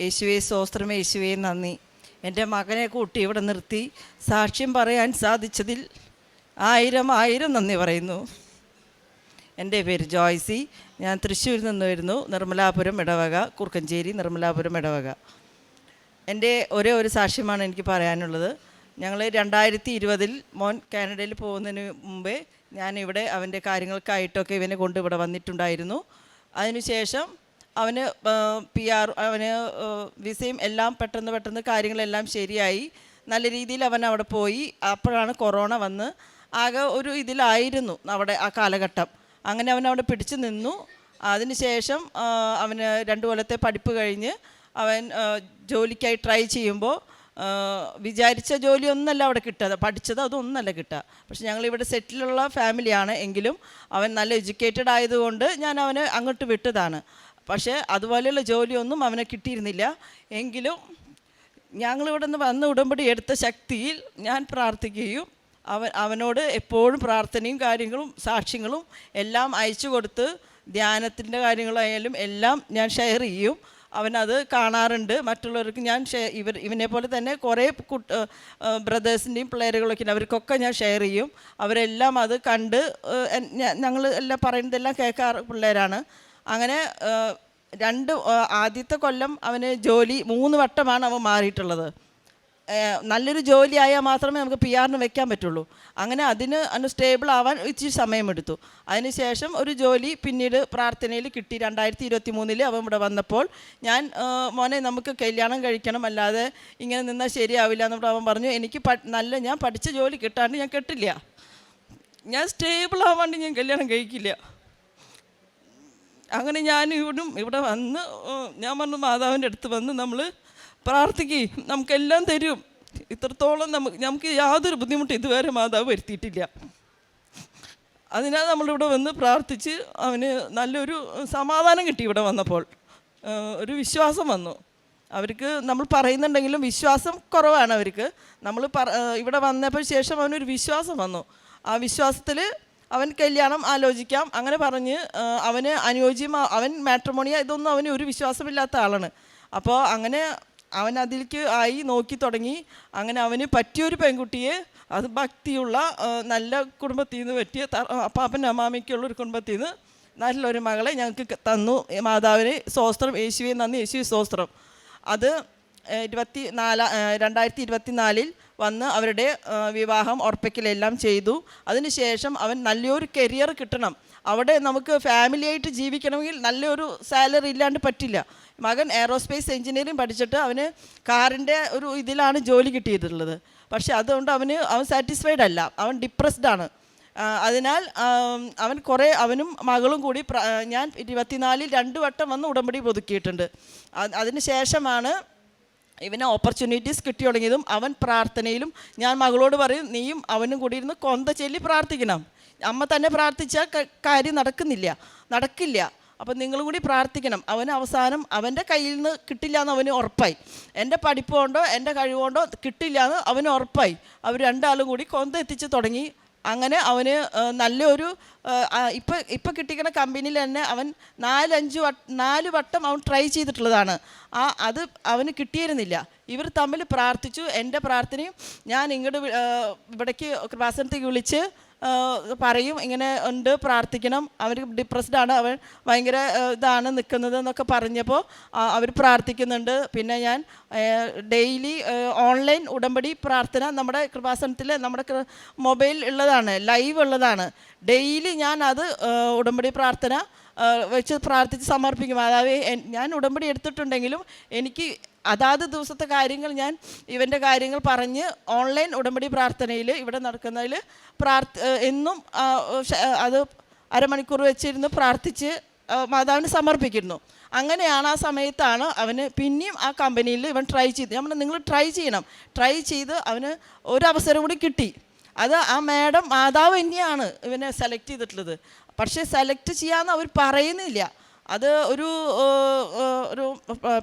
യേശുവേ സ്വസ്ത്രം യേശുവേ നന്ദി. എന്റെ മകനെ കൂട്ടി ഇവിടെ നിർത്തി. സാക്ഷ്യം പറയാൻ സാധിച്ചതിൽ ആയിരം ആയിരം നന്ദി പറയുന്നു. എന്റെ പേര് ജോയ്സി. ഞാൻ തൃശ്ശൂരിൽ നിന്ന് വരുന്നു. നിർമ്മലാപുരം ഇടവക കുറുക്കഞ്ചേരി നിർമ്മലാപുരം ഇടവക എന്റെ ഒരേ ഒരു സാക്ഷ്യമാണ് എനിക്ക് പറയാനുള്ളത്. ഞങ്ങൾ രണ്ടായിരത്തി ഇരുപതിൽ മോൻ കാനഡയിൽ പോകുന്നതിന് മുമ്പേ ഞാനിവിടെ അവന്റെ കാര്യങ്ങൾക്കായിട്ടൊക്കെ ഇവനെ കൊണ്ട് ഇവിടെ വന്നിട്ടുണ്ടായിരുന്നു. അതിനുശേഷം അവന് പി ആർ അവന് വിസയും എല്ലാം പെട്ടെന്ന് പെട്ടെന്ന് കാര്യങ്ങളെല്ലാം ശരിയായി. നല്ല രീതിയിൽ അവൻ അവിടെ പോയി. അപ്പോഴാണ് കൊറോണ വന്ന് ആകെ ഒരു ഇതിലായിരുന്നു അവിടെ ആ കാലഘട്ടം. അങ്ങനെ അവൻ അവിടെ പിടിച്ചു നിന്നു. അതിനുശേഷം അവന് രണ്ട് കൊല്ലത്തെ പഠിപ്പ് കഴിഞ്ഞ് അവൻ ജോലിക്കായി ട്രൈ ചെയ്യുമ്പോൾ വിചാരിച്ച ജോലിയൊന്നല്ല അവിടെ കിട്ടുക പഠിച്ചത് അതൊന്നല്ല കിട്ടുക പക്ഷെ ഞങ്ങളിവിടെ സെറ്റിലുള്ള ഫാമിലിയാണ് എങ്കിലും അവൻ നല്ല എഡ്യൂക്കേറ്റഡ് ആയതുകൊണ്ട് ഞാൻ അവനെ അങ്ങോട്ട് വിട്ടതാണ്. പക്ഷേ അതുപോലെയുള്ള ജോലിയൊന്നും അവനെ കിട്ടിയിരുന്നില്ല. എങ്കിലും ഞങ്ങളിവിടെ നിന്ന് വന്ന് ഉടമ്പടി എടുത്ത ശക്തിയിൽ ഞാൻ പ്രാർത്ഥിക്കുകയും അവൻ അവനോട് എപ്പോഴും പ്രാർത്ഥനയും കാര്യങ്ങളും സാക്ഷ്യങ്ങളും എല്ലാം അയച്ചു കൊടുത്ത് ധ്യാനത്തിന്റെ കാര്യങ്ങളായാലും എല്ലാം ഞാൻ ഷെയർ ചെയ്യും. അവനത് കാണാറുണ്ട്. മറ്റുള്ളവർക്ക് ഞാൻ ഇവർ ഇവനെ പോലെ തന്നെ കുറേ കുട്ട ബ്രദേഴ്സിന്റെയും പിള്ളേരുകളൊക്കെ അവർക്കൊക്കെ ഞാൻ ഷെയർ ചെയ്യും. അവരെല്ലാം അത് കണ്ട് ഞങ്ങൾ എല്ലാം പറയുന്നതെല്ലാം കേൾക്കാറ് പിള്ളേരാണ്. അങ്ങനെ രണ്ട് ആദ്യത്തെ കൊല്ലം അവന് ജോലി മൂന്ന് വട്ടമാണ് അവൻ മാറിയിട്ടുള്ളത്. നല്ലൊരു ജോലി ആയാൽ മാത്രമേ നമുക്ക് പി ആറിന് വെക്കാൻ പറ്റുള്ളൂ. അങ്ങനെ അതിന് അന്ന് സ്റ്റേബിൾ ആവാൻ ഇച്ചിരി സമയമെടുത്തു. അതിനുശേഷം ഒരു ജോലി പിന്നീട് പ്രാർത്ഥനയിൽ കിട്ടി. രണ്ടായിരത്തി ഇരുപത്തി മൂന്നിൽ അവൻ ഇവിടെ വന്നപ്പോൾ ഞാൻ മോനെ നമുക്ക് കല്യാണം കഴിക്കണം അല്ലാതെ ഇങ്ങനെ നിന്നാൽ ശരിയാവില്ല എന്നിട്ട് അവൻ പറഞ്ഞു. എനിക്ക് നല്ല ഞാൻ പഠിച്ച ജോലി കിട്ടാണ്ട് ഞാൻ കെട്ടില്ല. ഞാൻ സ്റ്റേബിൾ ആവാണ്ട് ഞാൻ കല്യാണം കഴിക്കില്ല. അങ്ങനെ ഞാൻ ഇവിടും ഇവിടെ വന്ന് ഞാൻ പറഞ്ഞു മാതാവിന്റെ അടുത്ത് വന്ന് നമ്മൾ പ്രാർത്ഥിക്കുകയും നമുക്കെല്ലാം തരും. ഇത്രത്തോളം നമുക്ക് നമുക്ക് യാതൊരു ബുദ്ധിമുട്ടും ഇതുവരെ മാതാവ് വരുത്തിയിട്ടില്ല. അതിനാൽ നമ്മളിവിടെ വന്ന് പ്രാർത്ഥിച്ച് അവന് നല്ലൊരു സമാധാനം കിട്ടി ഇവിടെ വന്നപ്പോൾ. ഒരു വിശ്വാസം വന്നു. അവർക്ക് നമ്മൾ പറയുന്നുണ്ടെങ്കിലും വിശ്വാസം കുറവാണ് അവർക്ക്. നമ്മൾ ഇവിടെ വന്നപ്പോൾ ശേഷം അവനൊരു വിശ്വാസം വന്നു. ആ വിശ്വാസത്തിൽ അവൻ കല്യാണം ആലോചിക്കാം. അങ്ങനെ പറഞ്ഞ് അവന് അനുയോജ്യമാ അവൻ മാട്രിമോണിയ ഇതൊന്നും അവന് ഒരു വിശ്വാസമില്ലാത്ത ആളാണ്. അപ്പോൾ അങ്ങനെ അവൻ അതിലേക്ക് ആയി നോക്കി തുടങ്ങി. അങ്ങനെ അവന് പറ്റിയൊരു പെൺകുട്ടിയെ അത് ഭക്തിയുള്ള നല്ല കുടുംബത്തിൽ നിന്ന് പറ്റിയ അപ്പാപ്പൻ അമ്മാമയ്ക്കുള്ള ഒരു കുടുംബത്തിൽ നിന്ന് നല്ലൊരു മകളെ ഞങ്ങൾക്ക് തന്നു. മാതാവിനെ സ്വസ്ത്രം യേശുവെ നന്ദി യേശുവെ സ്വസ്ത്രം അത് ഇരുപത്തി നാലാ രണ്ടായിരത്തി ഇരുപത്തി നാലിൽ വന്ന് അവരുടെ വിവാഹം ഉറപ്പിക്കലെല്ലാം ചെയ്തു. അതിനുശേഷം അവൻ നല്ലൊരു കരിയർ കിട്ടണം. അവിടെ നമുക്ക് ഫാമിലിയായിട്ട് ജീവിക്കണമെങ്കിൽ നല്ലൊരു സാലറി ഇല്ലാണ്ട് പറ്റില്ല. മകൻ എയറോസ്പേസ് എഞ്ചിനീയറിംഗ് പഠിച്ചിട്ട് അവന് കാറിന്റെ ഒരു ഇതിലാണ് ജോലി കിട്ടിയിട്ടുള്ളത്. പക്ഷേ അതുകൊണ്ട് അവന് അവൻ സാറ്റിസ്ഫൈഡ് അല്ല. അവൻ ഡിപ്രസ്ഡ് ആണ്. അതിനാൽ അവൻ കുറേ അവനും മകളും കൂടി ഞാൻ ഇരുപത്തിനാലിൽ രണ്ട് വട്ടം വന്ന് ഉടമ്പടി പുതുക്കിയിട്ടുണ്ട്. അത് അതിന് ശേഷമാണ് ഇവന് ഓപ്പർച്യൂണിറ്റീസ് കിട്ടി തുടങ്ങിയതും അവൻ പ്രാർത്ഥനയിലും ഞാൻ മകളോട് പറയും നീയും അവനും കൂടി ഇരുന്ന് കൊന്ത ചൊല്ലി പ്രാർത്ഥിക്കണം. അമ്മ തന്നെ പ്രാർത്ഥിച്ചാൽ കാര്യം നടക്കുന്നില്ല നടക്കില്ല. അപ്പം നിങ്ങളും കൂടി പ്രാർത്ഥിക്കണം. അവന് അവസാനം അവന്റെ കയ്യിൽ നിന്ന് കിട്ടില്ല എന്ന് അവന് ഉറപ്പായി. എന്റെ പഠിപ്പ് കൊണ്ടോ എന്റെ കഴിവുകൊണ്ടോ കിട്ടില്ല എന്ന് അവന് ഉറപ്പായി. അവർ രണ്ടാളും കൂടി കൊന്ത എത്തിച്ച് തുടങ്ങി. അങ്ങനെ അവന് നല്ലൊരു ഇപ്പം ഇപ്പം കിട്ടിക്കുന്ന കമ്പനിയിൽ തന്നെ അവൻ നാലഞ്ച് വട്ട നാല് വട്ടം അവൻ ട്രൈ ചെയ്തിട്ടുള്ളതാണ്. ആ അത് അവന് കിട്ടിയിരുന്നില്ല. ഇവർ തമ്മിൽ പ്രാർത്ഥിച്ചു. എന്റെ പ്രാർത്ഥനയും ഞാൻ ഇങ്ങോട്ട് ഇവിടേക്ക് കൃപാസനത്തേക്ക് വിളിച്ച് പറയും ഇങ്ങനെ ഉണ്ട് പ്രാർത്ഥിക്കണം. അവർ ഡിപ്രസ്ഡ് ആണ് അവൻ ഭയങ്കര ഇതാണ് നിൽക്കുന്നത് എന്നൊക്കെ പറഞ്ഞപ്പോൾ അവർ പ്രാർത്ഥിക്കുന്നുണ്ട്. പിന്നെ ഞാൻ ഡെയിലി ഓൺലൈൻ ഉടമ്പടി പ്രാർത്ഥന നമ്മുടെ കൃപാസനത്തിൽ നമ്മുടെ മൊബൈൽ ഉള്ളതാണ് ലൈവ് ഉള്ളതാണ്. ഡെയിലി ഞാൻ അത് ഉടമ്പടി പ്രാർത്ഥന വെച്ച് പ്രാർത്ഥിച്ച് സമർപ്പിക്കും. അതായത് ഞാൻ ഉടമ്പടി എടുത്തിട്ടുണ്ടെങ്കിലും എനിക്ക് അതാത് ദിവസത്തെ കാര്യങ്ങൾ ഞാൻ ഇവന്റെ കാര്യങ്ങൾ പറഞ്ഞ് ഓൺലൈൻ ഉടമ്പടി പ്രാർത്ഥനയിൽ ഇവിടെ നടക്കുന്നതിൽ പ്രാർത്ഥ എന്നും അത് അരമണിക്കൂർ വെച്ചിരുന്ന് പ്രാർത്ഥിച്ച് മാതാവിന് സമർപ്പിക്കുന്നു. അങ്ങനെയാണ് ആ സമയത്താണ് അവന് പിന്നെയും ആ കമ്പനിയിൽ ഇവൻ ട്രൈ ചെയ്ത്. നമ്മൾ നിങ്ങൾ ട്രൈ ചെയ്യണം. ട്രൈ ചെയ്ത് അവന് ഒരു അവസരം കൂടി കിട്ടി. അത് ആ മാഡം മാതാവ് തന്നെയാണ് ഇവനെ സെലക്ട് ചെയ്തിട്ടുള്ളത്. പക്ഷേ സെലക്ട് ചെയ്യാമെന്ന് അവർ പറയുന്നില്ല. അത് ഒരു ഒരു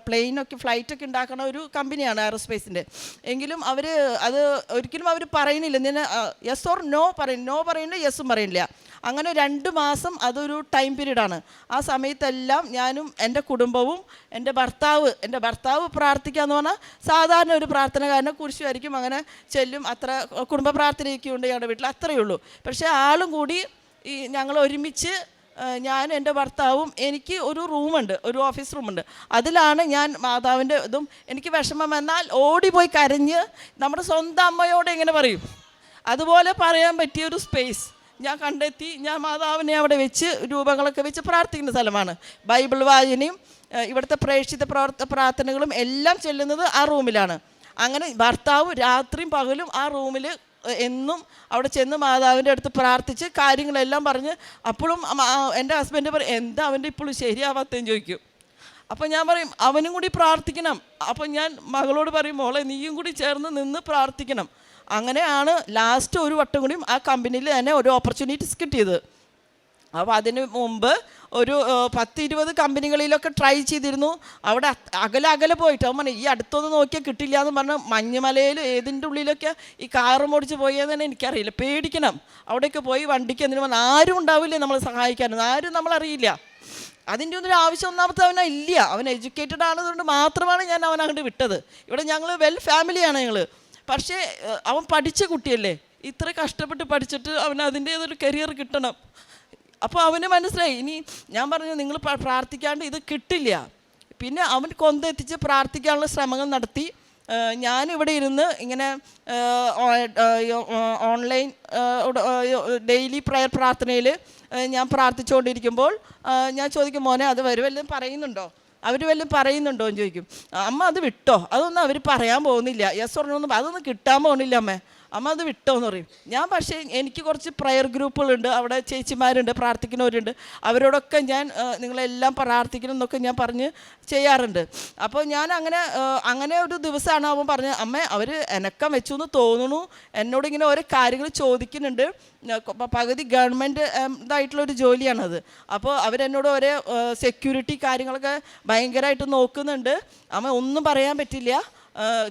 പ്ലെയിനൊക്കെ ഫ്ലൈറ്റൊക്കെ ഉണ്ടാക്കുന്ന ഒരു കമ്പനിയാണ് എയറോസ്പേസിന്റെ എങ്കിലും അവർ അത് ഒരിക്കലും അവർ പറയുന്നില്ല. നിന്നെ യെസ് ഓർ നോ പറയും. നോ പറയുന്നില്ല യെസ്സും പറയുന്നില്ല. അങ്ങനെ രണ്ട് മാസം അതൊരു ടൈം പീരീഡാണ് ആ സമയത്തെല്ലാം ഞാനും എന്റെ കുടുംബവും എന്റെ ഭർത്താവ് എന്റെ ഭർത്താവ് പ്രാർത്ഥിക്കുക എന്ന് പറഞ്ഞാൽ സാധാരണ ഒരു പ്രാർത്ഥനകാരനെ കുരിശുമായിരിക്കും അങ്ങനെ ചെല്ലും. അത്ര കുടുംബ പ്രാർത്ഥനയൊക്കെ ഉണ്ട് ഞങ്ങളുടെ വീട്ടിൽ അത്രയേ ഉള്ളൂ. പക്ഷേ ആളും കൂടി ഈ ഞങ്ങൾ ഒരുമിച്ച് ഞാൻ എന്റെ ഭർത്താവും എനിക്ക് ഒരു റൂമുണ്ട് ഒരു ഓഫീസ് റൂമുണ്ട്. അതിലാണ് ഞാൻ മാതാവിന്റെ ഇതും എനിക്ക് വിഷമം എന്നാൽ ഓടിപ്പോയി കരഞ്ഞ് നമ്മുടെ സ്വന്തം അമ്മയോട് എങ്ങനെ പറയും. അതുപോലെ പറയാൻ പറ്റിയ ഒരു സ്പേസ് ഞാൻ കണ്ടെത്തി ഞാൻ മാതാവിനെ അവിടെ വെച്ച് രൂപങ്ങളൊക്കെ വെച്ച് പ്രാർത്ഥിക്കുന്ന സ്ഥലമാണ്. ബൈബിൾ വായനയും ഇവിടുത്തെ പ്രേക്ഷിത പ്രവർത്ത പ്രാർത്ഥനകളും എല്ലാം ചെല്ലുന്നത് ആ റൂമിലാണ്. അങ്ങനെ ഭർത്താവ് രാത്രിയും പകലും ആ റൂമിൽ എന്നും അവിടെ ചെന്ന് മാതാവിന്റെ അടുത്ത് പ്രാർത്ഥിച്ച് കാര്യങ്ങളെല്ലാം പറഞ്ഞ് അപ്പോഴും എന്റെ ഹസ്ബൻഡ് പറയും എന്താ അവന്റെ ഇപ്പോഴും ശരിയാവാത്തതെന്ന് ചോദിക്കും. അപ്പം ഞാൻ പറയും അവനും കൂടി പ്രാർത്ഥിക്കണം. അപ്പം ഞാൻ മകളോട് പറയും മോളെ നീയും കൂടി ചേർന്ന് നിന്ന് പ്രാർത്ഥിക്കണം. അങ്ങനെയാണ് ലാസ്റ്റ് ഒരു വട്ടം കൂടിയും ആ കമ്പനിയിൽ തന്നെ ഒരു ഓപ്പർച്യൂണിറ്റീസ് കിട്ടിയത്. അപ്പോൾ അതിന് മുമ്പ് ഒരു പത്ത് ഇരുപത് കമ്പനികളിലൊക്കെ ട്രൈ ചെയ്തിരുന്നു. അവിടെ അകല അകലെ പോയിട്ട് അവൻ ഈ അടുത്തൊന്നും നോക്കിയാൽ കിട്ടില്ല എന്ന് പറഞ്ഞ് മഞ്ഞുമലയിൽ ഏതിന്റെ ഉള്ളിലൊക്കെ ഈ കാറ് മോടിച്ച് പോയെന്ന് തന്നെ എനിക്കറിയില്ല. പേടിക്കണം. അവിടെയൊക്കെ പോയി വണ്ടിക്ക് എന്തിനു പറഞ്ഞാൽ ആരും ഉണ്ടാവില്ലേ നമ്മളെ സഹായിക്കാനൊന്നും. ആരും നമ്മളറിയില്ല. അതിന്റെ ഒന്നും ആവശ്യം ഒന്നാമത്തെ അവന ഇല്ല. അവൻ എഡ്യൂക്കേറ്റഡ് ആണതുകൊണ്ട് മാത്രമാണ് ഞാൻ അവൻ അങ്ങോട്ട് വിട്ടത്. ഇവിടെ ഞങ്ങൾ വെൽ ഫാമിലിയാണ് ഞങ്ങൾ പക്ഷേ അവൻ പഠിച്ച കുട്ടിയല്ലേ? ഇത്ര കഷ്ടപ്പെട്ട് പഠിച്ചിട്ട് അവന് അതിന്റേതൊരു കരിയർ കിട്ടണം. അപ്പോൾ അവന് മനസ്സിലായി ഇനി ഞാൻ പറഞ്ഞു നിങ്ങൾ പ്ര- പ്രാർത്ഥിക്കാണ്ട് ഇത് കിട്ടില്ല. പിന്നെ അവൻ കൊന്തെത്തിച്ച് പ്രാർത്ഥിക്കാനുള്ള ശ്രമങ്ങൾ നടത്തി. ഞാനിവിടെ ഇരുന്ന് ഇങ്ങനെ ഓൺലൈൻ ഡെയിലി പ്രയർ പ്രാർത്ഥനയിൽ ഞാൻ പ്രാർത്ഥിച്ചുകൊണ്ടിരിക്കുമ്പോൾ ഞാൻ ചോദിക്കും മോനെ അത് വരും വല്ലതും പറയുന്നുണ്ടോ? അവർ വല്ലതും പറയുന്നുണ്ടോ എന്ന് ചോദിക്കും. അമ്മ അത് വിട്ടോ. അതൊന്നും അവർ പറയാൻ പോകുന്നില്ല. യെസ് പറഞ്ഞൊന്നും അതൊന്നും കിട്ടാൻ പോകുന്നില്ല അമ്മേ. അമ്മ അത് വിട്ടോ എന്ന് പറയും. ഞാൻ പക്ഷേ എനിക്ക് കുറച്ച് പ്രയർ ഗ്രൂപ്പുകളുണ്ട് അവിടെ ചേച്ചിമാരുണ്ട് പ്രാർത്ഥിക്കുന്നവരുണ്ട്. അവരോടൊക്കെ ഞാൻ നിങ്ങളെല്ലാം പ്രാർത്ഥിക്കണം എന്നൊക്കെ ഞാൻ പറഞ്ഞ് ചെയ്യാറുണ്ട്. അപ്പോൾ ഞാൻ അങ്ങനെ അങ്ങനെ ഒരു ദിവസമാണ് അവൻ പറഞ്ഞത് അമ്മ അവർ എനക്കം വെച്ചു എന്ന് തോന്നുന്നു. എന്നോട് ഇങ്ങനെ ഓരോ കാര്യങ്ങൾ ചോദിക്കുന്നുണ്ട്. പകുതി ഗവൺമെന്റ് ഇതായിട്ടുള്ളൊരു ജോലിയാണത്. അപ്പോൾ അവരെന്നോട് ഓരോ സെക്യൂരിറ്റി കാര്യങ്ങളൊക്കെ ഭയങ്കരമായിട്ട് നോക്കുന്നുണ്ട്. അമ്മ ഒന്നും പറയാൻ പറ്റില്ല.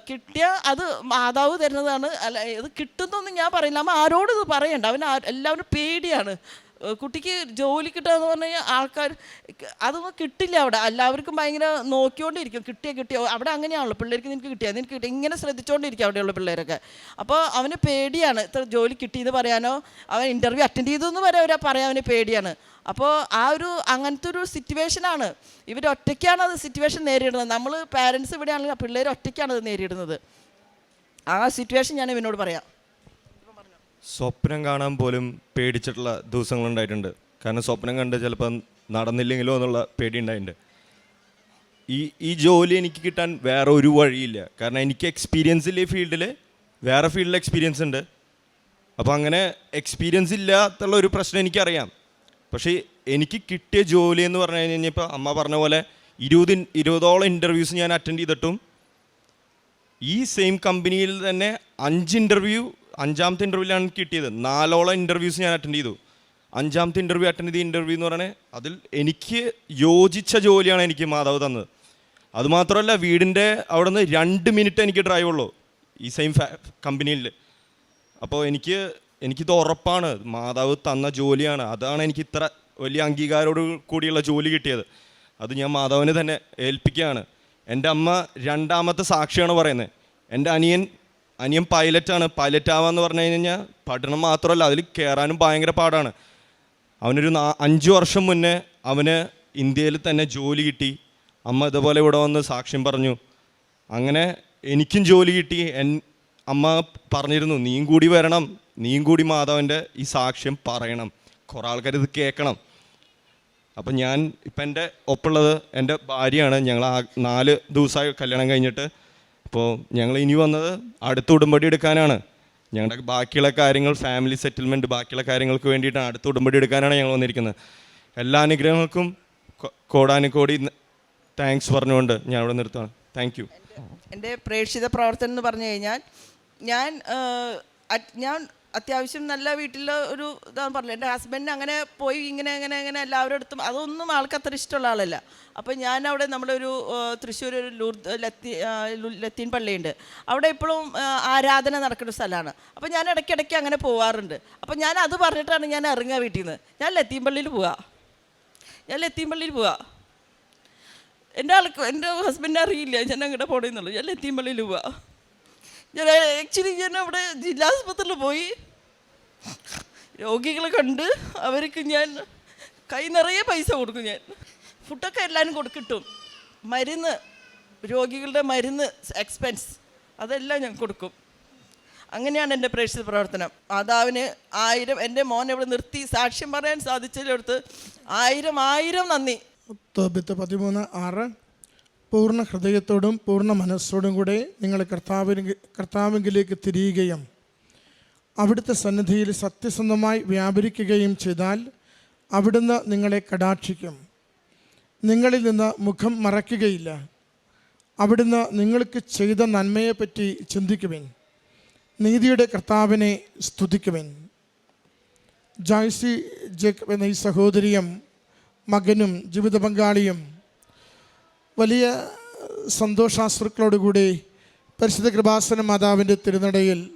കിട്ടിയ അത് മാതാവ് തരുന്നതാണ്. അല്ല ഇത് കിട്ടുന്നൊന്നും ഞാൻ പറയില്ല. അമ്മ ആരോടും ഇത് പറയണ്ട. അവന് എല്ലാവരും പേടിയാണ്. കുട്ടിക്ക് ജോലി കിട്ടുക എന്ന് പറഞ്ഞു കഴിഞ്ഞാൽ ആൾക്കാർ അതൊന്നും കിട്ടില്ല അവിടെ. എല്ലാവർക്കും ഭയങ്കര നോക്കിക്കൊണ്ടിരിക്കും. കിട്ടിയ കിട്ടിയ. അവിടെ അങ്ങനെയാണല്ലോ. പിള്ളേർക്ക് നിനക്ക് കിട്ടിയ നിനക്ക് കിട്ടിയ. ഇങ്ങനെ ശ്രദ്ധിച്ചുകൊണ്ടിരിക്കും അവിടെയുള്ള പിള്ളേരൊക്കെ. അപ്പോൾ അവന് പേടിയാണ്. ഇത്ര ജോലി കിട്ടിയെന്ന് പറയാനോ അവൻ ഇന്റർവ്യൂ അറ്റൻഡ് ചെയ്തെന്ന് വരെ അവരെ പറയാൻ അവന് പേടിയാണ്. അപ്പോൾ ആ ഒരു അങ്ങനത്തെ ഒരു സിറ്റുവേഷനാണ് ഇവർ ഒറ്റയ്ക്കാണ് അത് സിറ്റുവേഷൻ നേരിടുന്നത്. നമ്മൾ പാരൻസ് ഇവിടെയാണെങ്കിൽ പിള്ളേർ ഒറ്റയ്ക്കാണ് അത് നേരിടുന്നത്. ആ സിറ്റുവേഷൻ ഞാൻ ഇവനോട് പറയാം. സ്വപ്നം കാണാൻ പോലും പേടിച്ചിട്ടുള്ള ദിവസങ്ങളുണ്ടായിട്ടുണ്ട് കാരണം സ്വപ്നം കണ്ട് ചിലപ്പം നടന്നില്ലെങ്കിലോ എന്നുള്ള പേടി ഉണ്ടായിട്ടുണ്ട്. ഈ ഈ ജോലി എനിക്ക് കിട്ടാൻ വേറെ ഒരു വഴിയില്ല. കാരണം എനിക്ക് എക്സ്പീരിയൻസ് ഇല്ല ഈ ഫീൽഡിൽ വേറെ ഫീൽഡിൽ എക്സ്പീരിയൻസ് ഉണ്ട്. അപ്പോൾ അങ്ങനെ എക്സ്പീരിയൻസ് ഇല്ലാത്തുള്ള ഒരു പ്രശ്നം എനിക്കറിയാം. പക്ഷേ എനിക്ക് കിട്ടിയ ജോലി എന്ന് പറഞ്ഞു കഴിഞ്ഞാൽ ഇപ്പോൾ അമ്മ പറഞ്ഞ പോലെ ഇരുപത് ഇരുപതോളം ഇന്റർവ്യൂസ് ഞാൻ അറ്റൻഡ് ചെയ്തിട്ടും ഈ സെയിം കമ്പനിയിൽ തന്നെ അഞ്ച് ഇന്റർവ്യൂ അഞ്ചാമത്തെ ഇന്റർവ്യൂലാണ് കിട്ടിയത്. നാലോളം ഇന്റർവ്യൂസ് ഞാൻ അറ്റൻഡ് ചെയ്തു. അഞ്ചാമത്തെ ഇന്റർവ്യൂ അറ്റൻഡ് ചെയ്ത ഇന്റർവ്യൂ എന്ന് പറയുന്നത് അതിൽ എനിക്ക് യോജിച്ച ജോലിയാണ് എനിക്ക് മാതാവ് തന്നത്. അതുമാത്രമല്ല വീടിന്റെ അവിടെ നിന്ന് രണ്ട് മിനിറ്റ് എനിക്ക് ഡ്രൈവ് ഉള്ളൂ ഈ സെയിം കമ്പനിയിൽ അപ്പോൾ എനിക്ക് എനിക്കിത് ഉറപ്പാണ്. മാതാവ് തന്ന ജോലിയാണ്. അതാണ് എനിക്ക് ഇത്ര വലിയ അംഗീകാരോട് കൂടിയുള്ള ജോലി കിട്ടിയത്. അത് ഞാൻ മാതാവിനെ തന്നെ ഏൽപ്പിക്കുകയാണ്. എന്റെ അമ്മ രണ്ടാമത്തെ സാക്ഷിയാണ് പറയുന്നത്. എന്റെ അനിയൻ അനിയൻ പൈലറ്റാണ് പൈലറ്റ് ആവാന്ന് പറഞ്ഞു കഴിഞ്ഞാൽ പഠനം മാത്രമല്ല അതിൽ കയറാനും ഭയങ്കര പാടാണ്. അവനൊരു അഞ്ച് വർഷം മുന്നേ അവന് ഇന്ത്യയിൽ തന്നെ ജോലി കിട്ടി. അമ്മ ഇതുപോലെ ഇവിടെ വന്ന് സാക്ഷ്യം പറഞ്ഞു. അങ്ങനെ എനിക്കും ജോലി കിട്ടി. എൻ അമ്മ പറഞ്ഞിരുന്നു നീയും കൂടി വരണം. നീയും കൂടി മാധവന്റെ ഈ സാക്ഷ്യം പറയണം. കുറേ ആൾക്കാർ ഇത് കേൾക്കണം. അപ്പം ഞാൻ ഇപ്പം എന്റെ ഒപ്പുള്ളത് എന്റെ ഭാര്യയാണ്. ഞങ്ങൾ നാല് ദിവസമായി കല്യാണം കഴിഞ്ഞിട്ട് അപ്പോൾ ഞങ്ങൾ ഇനി വന്നത് അടുത്ത ഉടമ്പടി എടുക്കാനാണ്. ഞങ്ങളുടെ ബാക്കിയുള്ള കാര്യങ്ങൾ ഫാമിലി സെറ്റിൽമെന്റ് ബാക്കിയുള്ള കാര്യങ്ങൾക്ക് വേണ്ടിയിട്ടാണ് അടുത്ത ഉടമ്പടി എടുക്കാനാണ് ഞങ്ങൾ വന്നിരിക്കുന്നത്. എല്ലാ അനുഗ്രഹങ്ങൾക്കും കോടാനുകോടി താങ്ക്സ് പറഞ്ഞുകൊണ്ട് ഞാൻ ഇവിടെ നിർത്തുകയാണ് താങ്ക് യു എന്റെ പ്രേക്ഷിത പ്രവർത്തനം എന്ന് പറഞ്ഞു കഴിഞ്ഞാൽ ഞാൻ ഞാൻ അത്യാവശ്യം നല്ല വീട്ടിൽ ഒരു ഇതാണ് പറഞ്ഞത്. എന്റെ ഹസ്ബൻഡ് അങ്ങനെ പോയി ഇങ്ങനെ അങ്ങനെ അങ്ങനെ എല്ലാവരുടെ അടുത്തും അതൊന്നും ആൾക്ക് അത്ര ഇഷ്ടമുള്ള ആളല്ല. അപ്പോൾ ഞാൻ അവിടെ നമ്മുടെ ഒരു തൃശ്ശൂർ ഒരു ലൂർദ് ലത്തി ലത്തീൻ പള്ളിയുണ്ട്. അവിടെ ഇപ്പോഴും ആരാധന നടക്കുന്ന സ്ഥലമാണ്. അപ്പോൾ ഞാൻ ഇടയ്ക്കിടയ്ക്ക് അങ്ങനെ പോവാറുണ്ട്. അപ്പോൾ ഞാൻ അത് പറഞ്ഞിട്ടാണ് ഞാൻ ഇറങ്ങുക വീട്ടിൽ നിന്ന് ഞാൻ ലത്തീൻ പള്ളിയിൽ പോവാ. ഞാൻ ലത്തീൻ പള്ളിയിൽ പോവാ. എന്റെ ആൾക്ക് എന്റെ ഹസ്ബൻഡിനെ അറിയില്ല. ഞാൻ അങ്ങോട്ട് പോണെന്നുള്ളൂ. ഞാൻ ലത്തീൻ പള്ളിയിൽ പോവാ. ഞാൻ ആക്ച്വലി ഞാൻ അവിടെ ജില്ലാ ആസ്പത്രിയിൽ പോയി. രോഗികളെ കണ്ട് അവർക്ക് ഞാൻ കൈ നിറയെ പൈസ കൊടുക്കും ഞാൻ. ഫുഡൊക്കെ എല്ലാവരും കൊടുക്കിട്ടും. മരുന്ന് രോഗികളുടെ മരുന്ന് എക്സ്പെൻസ് അതെല്ലാം ഞാൻ കൊടുക്കും. അങ്ങനെയാണ് എന്റെ പ്രേക്ഷിത പ്രവർത്തനം. മാതാവിന് ആയിരം എന്റെ മോൻ ഇവിടെ നിർത്തി സാക്ഷ്യം പറയാൻ സാധിച്ചതിലടുത്ത് ആയിരം ആയിരം നന്ദി. പതിമൂന്ന് ആറ്. പൂർണ ഹൃദയത്തോടും പൂർണ മനസ്സോടും കൂടെ നിങ്ങൾ കർത്താവിന് കർത്താവിങ്കിലേക്ക് തിരിയുകയും അവിടുത്തെ സന്നിധിയിൽ സത്യസന്ധമായി വ്യാപരിക്കുകയും ചെയ്താൽ അവിടുന്ന് നിങ്ങളെ കടാക്ഷിക്കും. നിങ്ങളിൽ നിന്ന് മുഖം മറയ്ക്കുകയില്ല. അവിടുന്ന് നിങ്ങൾക്ക് ചെയ്ത നന്മയെപ്പറ്റി ചിന്തിക്കുവിൻ. നീതിയുടെ കർത്താവിനെ സ്തുതിക്കുവിൻ. ജോയ്സി ജേക്കബ് എന്ന ഈ സഹോദരിയും മകനും ജീവിത പങ്കാളിയും വലിയ സന്തോഷാശ്രുക്കളോടുകൂടി പരിശുദ്ധ കൃപാസന മാതാവിന്റെ തിരുനടയിൽ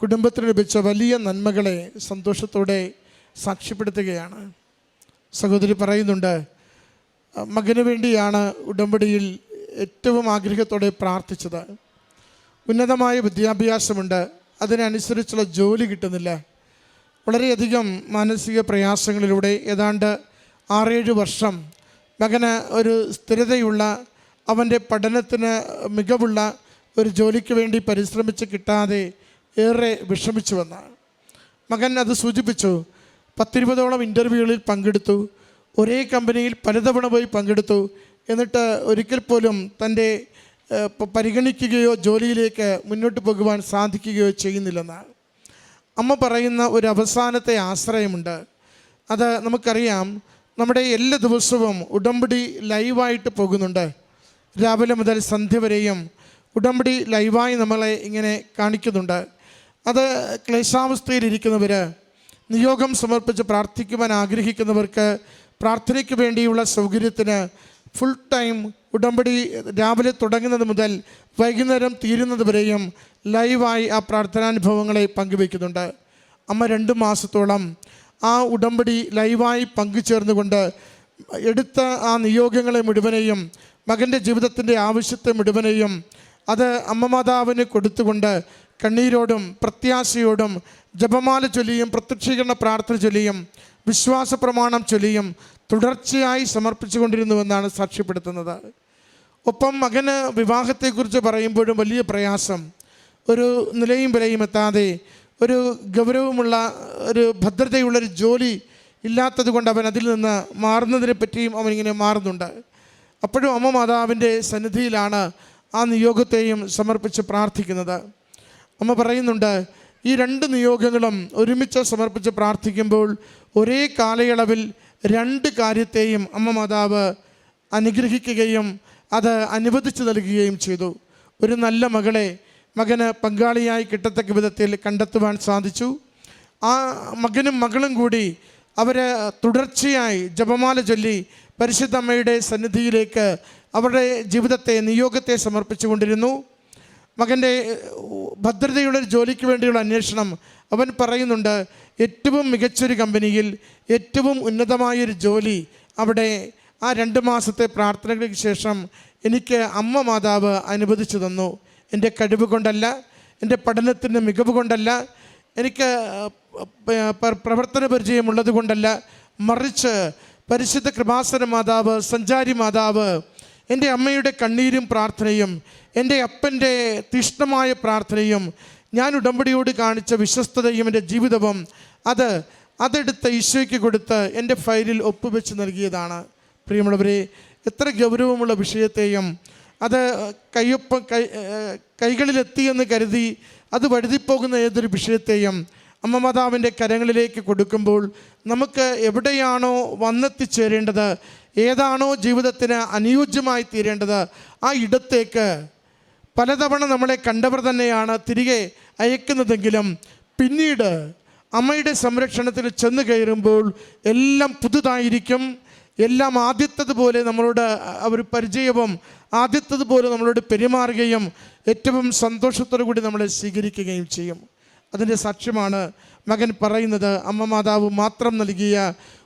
കുടുംബത്തിന് ലഭിച്ച വലിയ നന്മകളെ സന്തോഷത്തോടെ സാക്ഷ്യപ്പെടുത്തുകയാണ്. സഹോദരി പറയുന്നുണ്ട് മകന് വേണ്ടിയാണ് ഉടമ്പടിയിൽ ഏറ്റവും ആഗ്രഹത്തോടെ പ്രാർത്ഥിച്ചത്. ഉന്നതമായ വിദ്യാഭ്യാസമുണ്ട് അതിനനുസരിച്ചുള്ള ജോലി കിട്ടുന്നില്ല. വളരെയധികം മാനസിക പ്രയാസങ്ങളിലൂടെ ഏതാണ്ട് ആറേഴ് വർഷം മകന് ഒരു സ്ഥിരതയുള്ള അവന്റെ പഠനത്തിന് മികവുള്ള ഒരു ജോലിക്ക് വേണ്ടി പരിശ്രമിച്ച് കിട്ടാതെ ഏറെ വിഷമിച്ചു വന്നാണ്. മകൻ അത് സൂചിപ്പിച്ചു. പത്തിരുപതോളം ഇന്റർവ്യൂകളിൽ പങ്കെടുത്തു. ഒരേ കമ്പനിയിൽ പലതവണ പോയി പങ്കെടുത്തു. എന്നിട്ട് ഒരിക്കൽ പോലും തന്റെ പരിഗണിക്കുകയോ ജോലിയിലേക്ക് മുന്നോട്ട് പോകുവാൻ സാധിക്കുകയോ ചെയ്യുന്നില്ലെന്നാണ്. അമ്മ പറയുന്ന ഒരു അവസാനത്തെ ആശ്രയമുണ്ട്. അത് നമുക്കറിയാം. നമ്മുടെ എല്ലാ ദിവസവും ഉടമ്പടി ലൈവായിട്ട് പോകുന്നുണ്ട്. രാവിലെ മുതൽ സന്ധ്യ വരെയും ഉടമ്പടി ലൈവായി നമ്മളെ ഇങ്ങനെ കാണിക്കുന്നുണ്ട്. അത് ക്ലേശാവസ്ഥയിലിരിക്കുന്നവർ നിയോഗം സമർപ്പിച്ച് പ്രാർത്ഥിക്കുവാൻ ആഗ്രഹിക്കുന്നവർക്ക് പ്രാർത്ഥനയ്ക്ക് വേണ്ടിയുള്ള സൗകര്യത്തിന് ഫുൾ ടൈം ഉടമ്പടി രാവിലെ തുടങ്ങുന്നത് മുതൽ വൈകുന്നേരം തീരുന്നത് വരെയും ലൈവായി ആ പ്രാർത്ഥനാനുഭവങ്ങളെ പങ്കുവയ്ക്കുന്നുണ്ട്. അമ്മ രണ്ട് മാസത്തോളം ആ ഉടമ്പടി ലൈവായി പങ്കുചേർന്നുകൊണ്ട് എടുത്ത ആ നിയോഗങ്ങളെ മുഴുവനെയും മകന്റെ ജീവിതത്തിന്റെ ആവശ്യത്തെ മുഴുവനെയും അത് അമ്മ മാതാവിന് കൊടുത്തുകൊണ്ട് കണ്ണീരോടും പ്രത്യാശയോടും ജപമാല ചൊല്ലിയും പ്രത്യക്ഷീകരണ പ്രാർത്ഥന ചൊല്ലിയും വിശ്വാസ പ്രമാണം ചൊല്ലിയും തുടർച്ചയായി സമർപ്പിച്ചുകൊണ്ടിരുന്നുവെന്നാണ് സാക്ഷ്യപ്പെടുത്തുന്നത്. ഒപ്പം മകന് വിവാഹത്തെക്കുറിച്ച് പറയുമ്പോഴും വലിയ പ്രയാസം. ഒരു നിലയും വിലയും എത്താതെ ഒരു ഗൗരവമുള്ള ഒരു ഭദ്രതയുള്ളൊരു ജോലി ഇല്ലാത്തത് കൊണ്ട് അവൻ അതിൽ നിന്ന് മാറുന്നതിനെ പറ്റിയും അവനിങ്ങനെ മാറുന്നുണ്ട്. അപ്പോഴും അമ്മ മാതാവിന്റെ സന്നിധിയിലാണ് ആ നിയോഗത്തെയും സമർപ്പിച്ച് പ്രാർത്ഥിക്കുന്നത്. അമ്മ പറയുന്നുണ്ട് ഈ രണ്ട് നിയോഗങ്ങളും ഒരുമിച്ച് സമർപ്പിച്ച് പ്രാർത്ഥിക്കുമ്പോൾ ഒരേ കാലയളവിൽ രണ്ട് കാര്യത്തെയും അമ്മ മാതാവ് അനുഗ്രഹിക്കുകയും അത് അനുവദിച്ചു നൽകുകയും ചെയ്തു. ഒരു നല്ല മകളെ മകന് പങ്കാളിയായി കിട്ടത്തക്ക വിധത്തിൽ കണ്ടെത്തുവാൻ സാധിച്ചു. ആ മകനും മകളും കൂടി അവർ തുടർച്ചയായി ജപമാല ചൊല്ലി പരിശുദ്ധ അമ്മയുടെ സന്നിധിയിലേക്ക് അവരുടെ ജീവിതത്തെ നിയോഗത്തെ സമർപ്പിച്ചു കൊണ്ടിരുന്നു. മകന്റെ ഭദ്രതയുള്ള ജോലിക്ക് വേണ്ടിയുള്ള അന്വേഷണം അവൻ പറയുന്നുണ്ട്. ഏറ്റവും മികച്ചൊരു കമ്പനിയിൽ ഏറ്റവും ഉന്നതമായൊരു ജോലി അവിടെ ആ രണ്ട് മാസത്തെ പ്രാർത്ഥനകൾക്ക് ശേഷം എനിക്ക് അമ്മ മാതാവ് അനുവദിച്ചു തന്നു. എന്റെ കഴിവ് കൊണ്ടല്ല എന്റെ പഠനത്തിന്റെ മികവ് കൊണ്ടല്ല എനിക്ക് പ്രവർത്തന പരിചയമുള്ളത് കൊണ്ടല്ല മറിച്ച് പരിശുദ്ധ കൃപാസന മാതാവ് സഞ്ചാരി മാതാവ് എന്റെ അമ്മയുടെ കണ്ണീരും പ്രാർത്ഥനയും എന്റെ അപ്പന്റെ തീഷ്ണമായ പ്രാർത്ഥനയും ഞാൻ ഉടമ്പടിയോട് കാണിച്ച വിശ്വസ്തതയും എന്റെ ജീവിതവും അത് അതെടുത്ത് ഈശോയ്ക്ക് കൊടുത്ത് എന്റെ ഫയലിൽ ഒപ്പുവെച്ച് നൽകിയതാണ്. പ്രിയമുള്ളവരെ എത്ര ഗൗരവമുള്ള വിഷയത്തെയും അത് കയ്യൊപ്പം കൈ കൈകളിലെത്തിയെന്ന് കരുതി അത് വഴുതിപ്പോകുന്ന ഏതൊരു വിഷയത്തെയും അമ്മ മാതാവിന്റെ കരങ്ങളിലേക്ക് കൊടുക്കുമ്പോൾ നമുക്ക് എവിടെയാണോ വന്നെത്തിച്ചേരേണ്ടത് ഏതാണോ ജീവിതത്തിന് അനുയോജ്യമായി തീരേണ്ടത് ആ ഇടത്തേക്ക് പലതവണ നമ്മളെ കണ്ടവർ തന്നെയാണ് തിരികെ അയക്കുന്നതെങ്കിലും പിന്നീട് അമ്മയുടെ സംരക്ഷണത്തിൽ ചെന്ന് കയറുമ്പോൾ എല്ലാം പുതുതായിരിക്കും എല്ലാം ആദ്യത്തതുപോലെ നമ്മളോട് അവർ പരിചയവും ആദ്യത്തതുപോലെ നമ്മളോട് പെരുമാറുകയും ഏറ്റവും സന്തോഷത്തോടു കൂടി നമ്മളെ സ്വീകരിക്കുകയും ചെയ്യും. അതിന്റെ സാക്ഷ്യമാണ് മകൻ പറയുന്നത് അമ്മ മാതാവ് മാത്രം നൽകിയ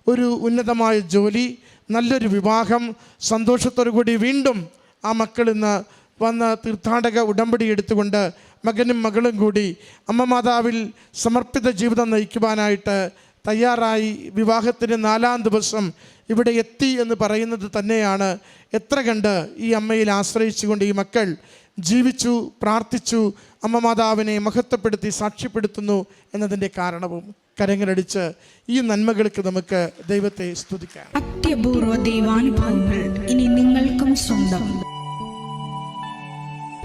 ഒരു ഉന്നതമായ ജോലി നല്ലൊരു വിവാഹം സന്തോഷത്തോടു കൂടി വീണ്ടും ആ മക്കൾ ഇന്ന് വന്ന് തീർത്ഥാടക ഉടമ്പടി എടുത്തുകൊണ്ട് മകനും മകളും കൂടി അമ്മ മാതാവിൽ സമർപ്പിത ജീവിതം നയിക്കുവാനായിട്ട് തയ്യാറായി വിവാഹത്തിന് നാലാം ദിവസം ഇവിടെ എത്തി എന്ന് പറയുന്നത് തന്നെയാണ്. എത്ര കണ്ട് ഈ അമ്മയിൽ ആശ്രയിച്ചുകൊണ്ട് ഈ മക്കൾ ജീവിച്ചു പ്രാർത്ഥിച്ചു അമ്മ മാതാവിനെ മഹത്വപ്പെടുത്തി സാക്ഷ്യപ്പെടുത്തുന്നു എന്നതിന്റെ കാരണവും കരങ്ങളടിച്ച് ഈ നന്മകൾക്ക് നമുക്ക് ദൈവത്തെ സ്തുതിക്കാം. അത്യപൂർവ ദൈവാനുഭവങ്ങൾ ഇനി നിങ്ങൾക്കും സ്വന്തം.